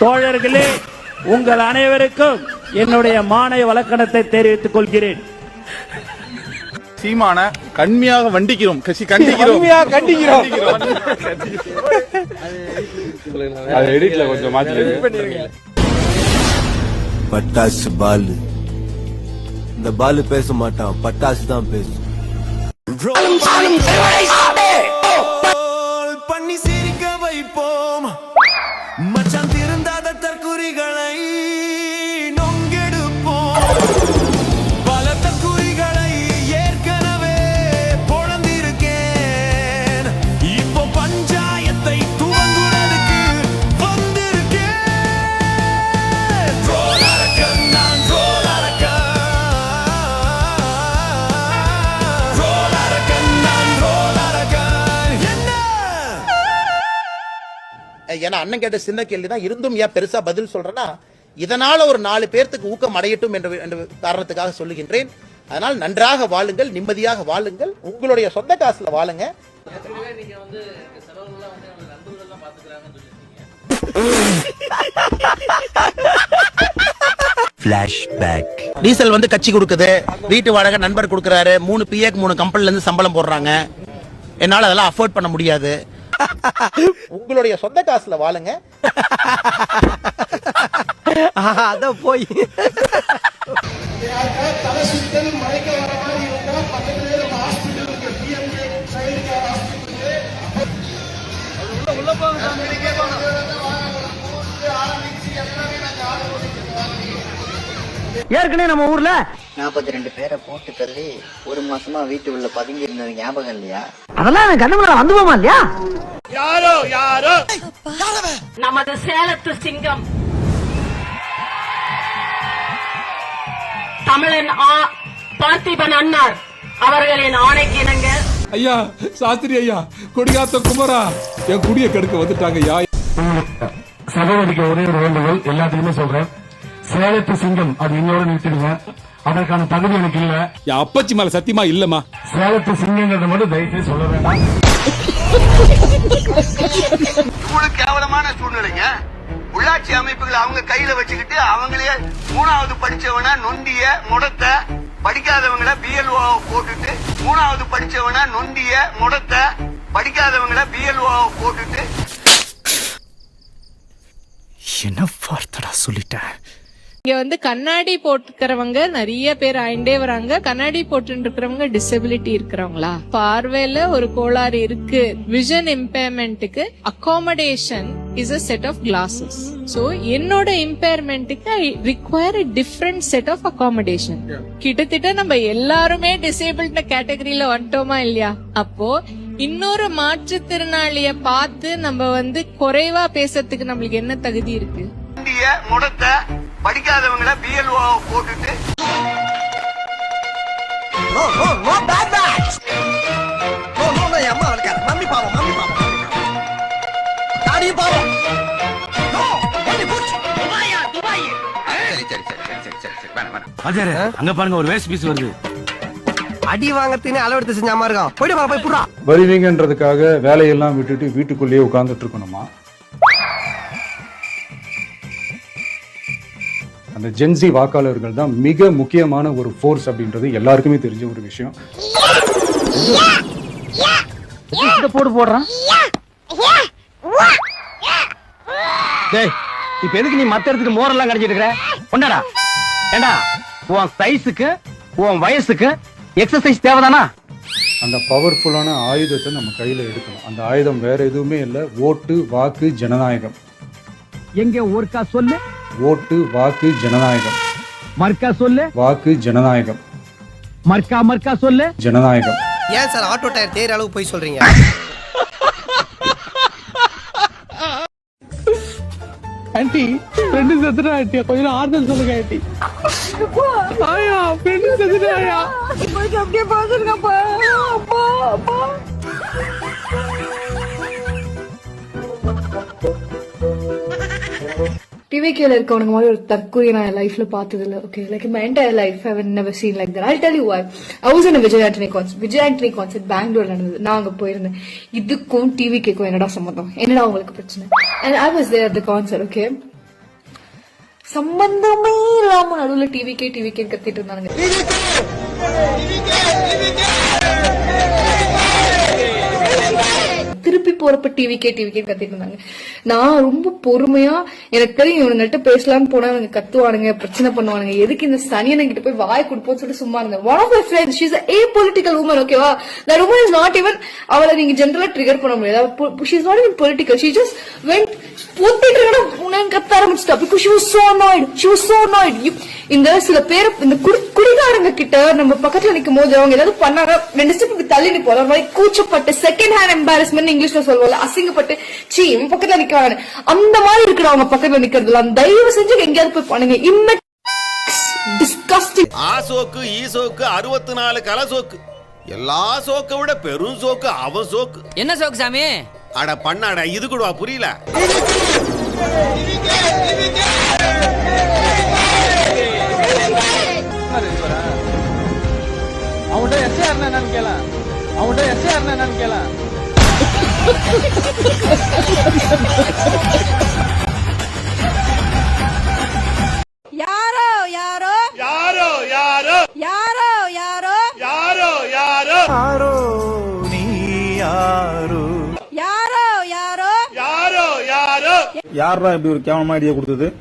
தோழர்களே உங்கள் அனைவருக்கும் என்னுடைய மானை வழக்கணத்தை தெரிவித்துக் கொள்கிறேன். சீமான கண்மையாக வண்டிக்கிறோம். கண்டிக்கிறோம். கண்டிக்கிறோம். அது எடிட்ல கொஞ்சம் மாத்தி பட்டாசு பாலு. இந்த பாலு பேச மாட்டான். பட்டாசு தான் பேசும். பண்ணி சிரிக்க வைப்போம் அண்ணன் கேட்ட சின்ன கேள்வி தான் இருந்தும் ஏன் பெருசா பதில் சொல்றேன்னா இதனால ஒரு நாலு பேர்த்துக்கு ஊக்கம் அடையட்டும் என்ற காரணத்துக்காக சொல்லுகின்றேன். அதனால் நன்றாக வாழுங்கள் நிம்மதியாக வாழுங்கள் உங்களுடைய சொந்த காசுல வாழுங்க. டீசல் வந்து கட்சி கொடுக்குது. வீட்டு வாடகை நண்பர் கொடுக்குறாரு. மூணு பிஏக்கு மூணு கம்பெனில இருந்து சம்பளம் போடுறாங்க. என்னால அதெல்லாம் அஃபோர்ட் பண்ண முடியாது. உங்களுடைய சொந்த காசுல வாழுங்க. அத போய். ஏற்கனவே நம்ம ஊர்ல நாற்பத்தி ரெண்டு பேரை போட்டு தள்ளி ஒரு மாசமா வீட்டுக்குள்ள பதுங்கி இருந்தது ஞாபகம் இல்லையா? அதெல்லாம் எனக்கு கண்ணு வந்து போமா இல்லையா? நமது சேலத்து சிங்கம். தமிழன் ஆ பார்த்திபன் அன்னார் அவர்களின் ஆணைக்கு இணங்க. ஐயா சாஸ்திரி ஐயா கொடிகாத்த குமரா என் குடிய கெடுக்க வந்துட்டாங்க ஐயா சகோதரிக்கு ஒரே ஒரு வேண்டுகோள் எல்லாத்துக்குமே சொல்றேன். சேலத்து சிங்கம். அது இன்னோட நிறுத்திடுங்க. அதற்கான தகுதி எனக்கு இல்ல. என் அப்பச்சி மேல சத்தியமா இல்லம்மா. சேலத்து சிங்கங்கிறத மட்டும் தயவுசெய்து சொல்ல வேண்டாம். கேவலமான சூழ்நிலைங்க. உள்ளாட்சி அமைப்புகளை அவங்க கையில வச்சுக்கிட்டு அவங்களே மூணாவது படிச்சவன நொண்டிய முடத்த படிக்காதவங்கள பிஎல்ஓ போட்டுட்டு மூணாவது படிச்சவன நொண்டிய முடத்த படிக்காதவங்கள பிஎல்ஓ போட்டுட்டு. என்ன வார்த்தடா சொல்லிட்டேன் இங்க வந்து கண்ணாடி போட்டுக்கிறவங்க நிறைய பேர் ஆயிண்டே வராங்க. கண்ணாடி போட்டு இருக்கிறவங்க டிசபிலிட்டி இருக்கிறவங்களா? பார்வையில ஒரு கோளாறு இருக்கு. Vision இம்பேர்மெண்ட்டுக்கு accommodation is a set of classes so என்னோட இம்பேர்மெண்ட்டுக்கு I require different set of accommodation கிட்டத்தட்ட நம்ம எல்லாருமே டிசேபிள்ட கேட்டகரியில வந்துட்டோமா இல்லையா? அப்போ இன்னொரு மாற்றுத்திறனாளிய பார்த்து நம்ம வந்து குறைவா பேசுறதுக்கு நம்மளுக்கு என்ன தகுதி இருக்கு? முடத்த படிக்காதவங்கள பிஎல்ஓ போட்டுட்டு. பேட் பேட் மம்மி பாவம் மம்மி பாவம் பாவம். புட் அங்க பாருங்க ஒரு வேஸ்ட் பீஸ் வருது. அடி வாங்கறதுன்னு அளவெடுத்து செஞ்ச மாதிரி இருக்கான் போயிட்டு பாரு போய் புடுறா. வருவீங்கன்றதுக்காக வேலையெல்லாம் விட்டுட்டு வீட்டுக்குள்ளேயே உட்கார்ந்துட்டு இருக்கணுமா? அந்த ஜென்சி வாக்காளர்கள் தான் மிக முக்கியமான ஒரு ஃபோர்ஸ் அப்படின்றது எல்லாருக்குமே தெரிஞ்ச ஒரு விஷயம். போடு போடுறான்? டேய் இப்ப எதுக்கு நீ மத்த இடத்துக்கு மோரெல்லாம் கடிச்சிட்டு இருக்கிற? கொண்டாடா ஏண்டா உன் சைஸுக்கு உன் வயசுக்கு எக்ஸசைஸ் தேவைதானா? அந்த பவர்ஃபுல்லான ஆயுதத்தை நம்ம கையில எடுக்கணும். அந்த ஆயுதம் வேற எதுவுமே இல்லை. ஓட்டு வாக்கு ஜனநாயகம். எங்க ஒருக்கா சொல்லு. ஓட்டு வாக்கு ஜனநாயகம். மர்க்கா சொல்லு. வாக்கு ஜனநாயகம். மர்க்கா மர்க்கா சொல்லு. ஜனநாயகம். ஏன் சார் ஆட்டோ டயர் தேர் அளவு போய் சொல்றீங்க? ஆன்ட்டி ஃப்ரெண்டு செத்துட்டா ஆன்ட்டி கொஞ்சம் ஆறுதல் சொல்லுங்க ஆன்ட்டி ஆயா ஃப்ரெண்டு செத்துட்டாயா அப்படியே பாத்துருக்கப்பா அப்பா அப்பா. டிவிகேல இருக்கவனுக்கு மாதிரி ஒரு தற்கொலை நான் என் லைஃப்ல பார்த்ததில்ல okay like my entire life I never seen like that I tell you I I was in Vijay Antony concert Vijay Antony concert பெங்களூர்ல நடந்தது. நான் அங்க போயிருந்தேன். இதுக்கும் டிவி கேக்கும் என்னடா சம்மந்தம் என்னடா உங்களுக்கு பிரச்சனை? And I was there the concert okay சம்பந்தமே இல்லாம நடுவுல டிவி கே கத்திட்டு இருந்தானுங்க. திருப்பி போறப்ப டிவிக்கே டிவிக்கே கத்திட்டு இருந்தாங்க. நான் ரொம்ப பொறுமையா எனக்கு தெரியும் இவனுங்கள்ட்ட பேசலாம்னு போனா அவங்க கத்துவானுங்க பிரச்சனை பண்ணுவானுங்க. எதுக்கு இந்த சனியனை கிட்ட போய் வாய் கொடுப்போம்னு சொல்லிட்டு சும்மா இருந்தேன். One of my friends she's a political woman ஓகேவா the woman is not even அவளை நீங்க ஜென்ரலா ட்ரிகர் பண்ண முடியாது. She's not even political she just went went பொத்திட்டு உனக்கு கத்த ஆரம்பிச்சிட்டா. Because she was so annoyed she was so annoyed இந்த சில பேர் இந்த குடி குடிகாரங்க கிட்ட நம்ம பக்கத்துல நிக்கும் போது அவங்க ஏதாவது பண்ணாங்க ரெண்டு ஸ்டெப் தள்ளி நிப்போம். ஒரு மாதிரி கூச்சப்பட்டு செகண்ட் ஹேண்ட் எம்பாரஸ்மெண்ட் இங்கிலீஷ்ல சொல்லுவோம்ல அசிங்கப்பட்டு சீ இவன் பக்கத்துல நிக்கிறாங்க அந்த மாதிரி இருக்கிறவங்க பக்கத்துல நிக்கிறதுல தயவு செஞ்சு எங்கேயாவது போய் பண்ணுங்க. இம்ம டிஸ்கஸ்டிங் ஆ சோக்கு ஈ சோக்கு அறுபத்தி நாலு கல சோக்கு. எல்லா சோக்கை விட பெரும் சோக்கு அவன் சோக்கு. என்ன சோக்கு சாமி? அட பண்ணாட இது கூடவா? புரியல. அவன்கிட்ட எஸ்ஏஆர் என்னன்னு கேள. அவன்கிட்ட எஸ்ஏஆர் என்னன்னு கேள. யாரோ இப்படி ஒரு கேவலமா ஐடியா கொடுத்தது?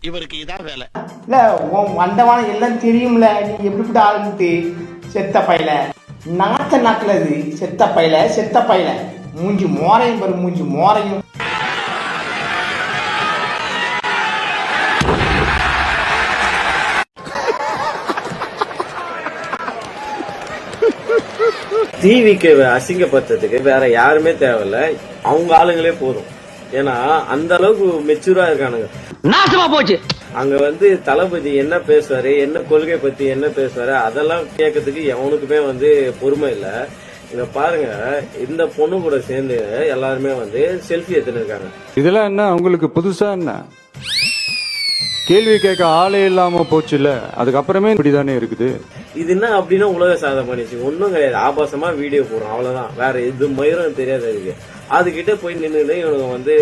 இவருக்கு இதான் வேலை. இல்ல உன் வந்தவான எல்லாம் தெரியும்ல நீ எப்படிப்பட்ட ஆளுன்ட்டு? செத்த பையல. நாத்த நாக்குல இது செத்த பையல செத்த பையல. மூஞ்சி மோரையும் பாரு மூஞ்சி மோரையும். டிவிக்கு அசிங்கப்படுத்துறதுக்கு வேற யாருமே தேவையில்ல. அவங்க ஆளுங்களே போதும். ஏன்னா அந்த அளவுக்கு மெச்சூரா இருக்கானுங்க. நாசமா போச்சு. அங்க வந்து தளபதி என்ன பேசுவாரு என்ன கொள்கை பத்தி என்ன பேசுவாரு அதெல்லாம் கேட்கறதுக்கு எவனுக்குமே வந்து பொறுமை இல்ல. இங்க பாருங்க இந்த பொண்ணு கூட சேர்ந்து எல்லாருமே வந்து செல்ஃபி எடுத்துன்னு இருக்காங்க. இதெல்லாம் என்ன உங்களுக்கு புதுசா என்ன? கேள்வி கேட்க ஆளே இல்லாம போச்சுல அதுக்கப்புறமே இப்படிதானே இருக்குது? இது என்ன அப்படின்னா உலக சாதனை பண்ணிச்சு. ஒன்றும் கிடையாது. ஆபாசமா வீடியோ போடுறோம். அவ்வளவுதான். வேற எது மயிரும் தெரியாது அதுக்கு அதுகிட்ட போய் நின்றுட்டு இவனுங்க வந்து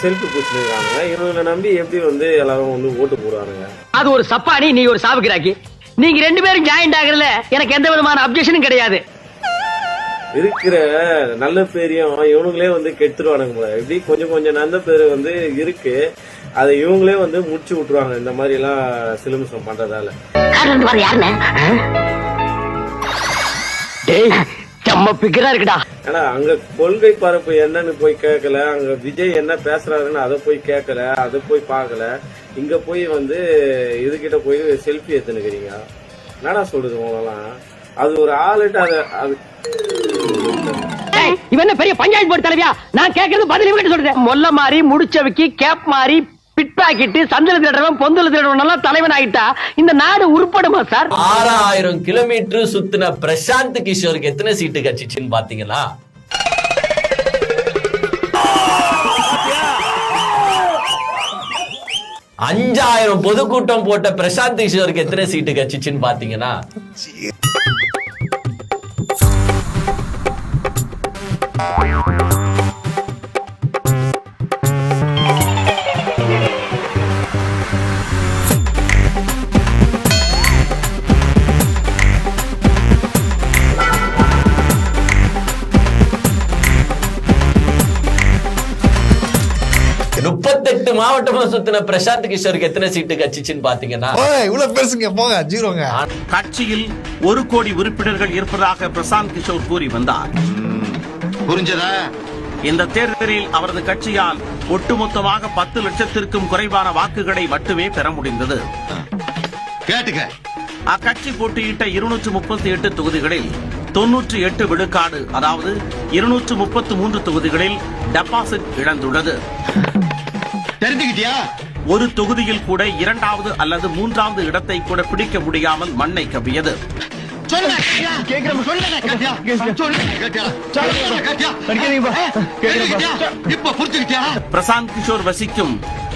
செல்ஃபி பிடிச்சிருக்கானுங்க இவங்களை நம்பி எப்படி வந்து எல்லாரும் வந்து ஓட்டு போடுவானுங்க அது ஒரு சப்பானி நீ ஒரு சாவுக்கிறாக்கி நீங்க ரெண்டு பேரும் ஜாயிண்ட் ஆகுறதுல எனக்கு எந்த விதமான அப்செக்ஷனும் கிடையாது. இருக்கிற நல்ல பேரையும் இவனுங்களே வந்து கெடுத்துருவானுங்க போல. எப்படி கொஞ்சம் கொஞ்சம் நல்ல பேர் வந்து இருக்கு. அதை இவங்களே வந்து முடிச்சு விட்டுருவாங்க. இந்த மாதிரி எல்லாம் சிலுமிசம் பண்றதால செம்ம பிக்கரா இருக்குடா. ஏன்னா அங்க கொள்கை பரப்பு என்னன்னு போய் கேட்கல அங்க விஜய் என்ன பேசுறாருன்னு அதை போய் கேட்கல அதை போய் பார்க்கல. இங்க போய் வந்து இதுகிட்ட போய் செல்ஃபி எடுத்துனுக்கிறீங்க. என்னடா சொல்றது உங்களெல்லாம்? அது ஒரு ஆளுட்டு அதை அது இவன் பெரிய பஞ்சாயத்து போர்டு தலைவியா? நான் கேட்கறது பதில் சொல்றேன். மொல்ல மாதிரி முடிச்சவைக்கு கேப் மாதிரி பிட்பாக்கிட்டு சந்தில திருடுறவன் பொந்தல திருடுறவன் எல்லாம் தலைவன் ஆயிட்டா? இந்த நாடு உருப்படுமா சார்? ஆறாயிரம் கிலோமீட்டர் சுத்தின பிரசாந்த் கிஷோருக்கு எத்தனை சீட்டு கட்சிச்சுன்னு பாத்தீங்கன்னா அஞ்சாயிரம் பொதுக்கூட்டம் போட்ட பிரசாந்த் கிஷோருக்கு எத்தனை சீட்டு கட்சிச்சுன்னு பாத்தீங்கன்னா முப்பத்தெட்டு மாவட்டமா சுத்தின பிரசாந்த் கிஷோருக்கு எத்தனை சீட்டு கட்சிச்சுன்னு பாத்தீங்கன்னா இவ்வளவு பெருசுங்க போங்க ஜீரோங்க. கட்சியில் ஒரு கோடி உறுப்பினர்கள் இருப்பதாக பிரசாந்த் கிஷோர் கூறி வந்தார். புரிஞ்சதா? இந்த தேர்தலில் அவரது கட்சியால் ஒட்டுமொத்தமாக பத்து லட்சத்திற்கும் குறைவான வாக்குகளை மட்டுமே பெற முடிந்தது. கேட்டுக்க. அக்கட்சி போட்டியிட்ட இருநூற்று முப்பத்தி எட்டு தொகுதிகளில் தொன்னூற்றி எட்டு விழுக்காடு அதாவது இருநூற்று முப்பத்து மூன்று தொகுதிகளில் டெபாசிட் இழந்துள்ளது. தெரிஞ்சுக்கிட்டியா? ஒரு தொகுதியில் கூட இரண்டாவது அல்லது மூன்றாவது இடத்தை கூட பிடிக்க முடியாமல் மண்ணை கவ்வியது. பிரசாந்த் கிஷோர் வசிக்கும்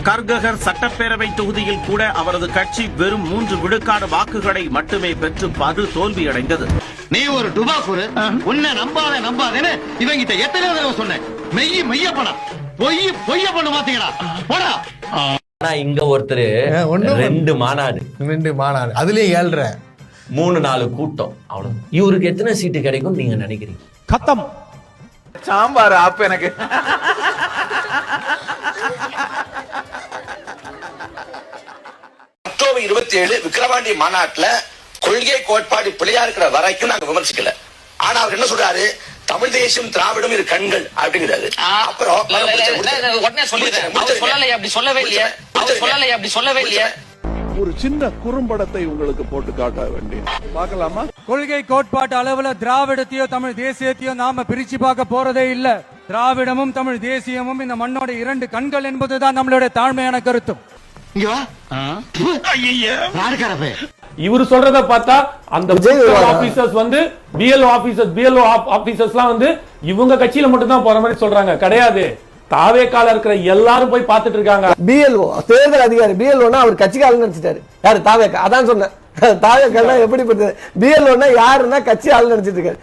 கர்ககர் சட்டப்பேரவை தொகுதியில் கூட அவரது கட்சி வெறும் மூன்று விழுக்காடு வாக்குகளை மட்டுமே பெற்று படு தோல்வியடைந்தது. நீ ஒரு டுபாக்கூரு உன்னை நம்பாத நம்பாதேன்னு இவங்கிட்ட எத்தனை தடவை சொன்னேன். மெய்ய மெய்ய படம் பொய் பொய்ய பண்ண மாத்தீங்கடா போடா. ஆனா இங்க ஒருத்தர் ரெண்டு மாநாடு. ரெண்டு மாநாடு. அதுலயும் ஏழ்ற மூணு நாலு கூட்டம். அவ்வளவு இவருக்கு எத்தனை சீட்டு கிடைக்கும் நீங்க நினைக்கிறீங்க? கத்தம். சாம்பார் ஆப் எனக்கு. அக்டோபர் இருபத்தி ஏழு விக்கிரவாண்டி மாநாட்டுல கொள்கை கோட்பாடு பிள்ளையா இருக்கிற வரைக்கும் நாங்க விமர்சிக்கல. ஆனா அவர் என்ன சொல்றாரு? தமிழ் தேசியம் திராவிடம் இரு கண்கள் அப்படிங்கிறாரு. அப்புறம் உடனே சொல்லிடுறேன். சொல்லலையே அப்படி சொல்லவே இல்லையே. சொல்லலையே அப்படி சொல்லவே இல்லையே. ஒரு சின்ன குறும்படத்தை உங்களுக்கு போட்டு காட்ட வேண்டிய பார்க்கலாமா? கொள்கை கோட்பாட்டு அளவுல திராவிடத்தையோ தமிழ் தேசியத்தையோ நாம பிரிச்சு பார்க்க போறதே இல்ல. திராவிடமும் தமிழ் தேசியமும் இந்த மண்ணோட இரண்டு கண்கள் என்பதுதான் நம்மளுடைய தாழ்மையான கருத்தும். இங்க வா. யாருக்காரப்பே இவர் சொல்றத பார்த்தா அந்த ஆபீசர்ஸ் வந்து பிஎல்ஓ ஆபீசர்ஸ் பிஎல்ஓ ஆபீசர்ஸ்லாம் வந்து இவங்க கட்சியில மட்டும் தான் போற மாதிரி சொல்றாங்க. கிடையாது. தாவேக்கால இருக்கிற எல்லாரும் போய் பார்த்துட்டு இருக்காங்க. பிஎல்ஓ தேர்தல் அதிகாரி பிஎல்ஓனா அவர் கட்சிக்காரன் நினைச்சிட்டாரு. யாரு? தாவேக்கா. அதான் சொன்னேன். தாவேக்கா எப்படிப்பட்டது? பிஎல்ஓனா யாருன்னா கட்சி ஆள் நினைச்சிட்டு இருக்காரு.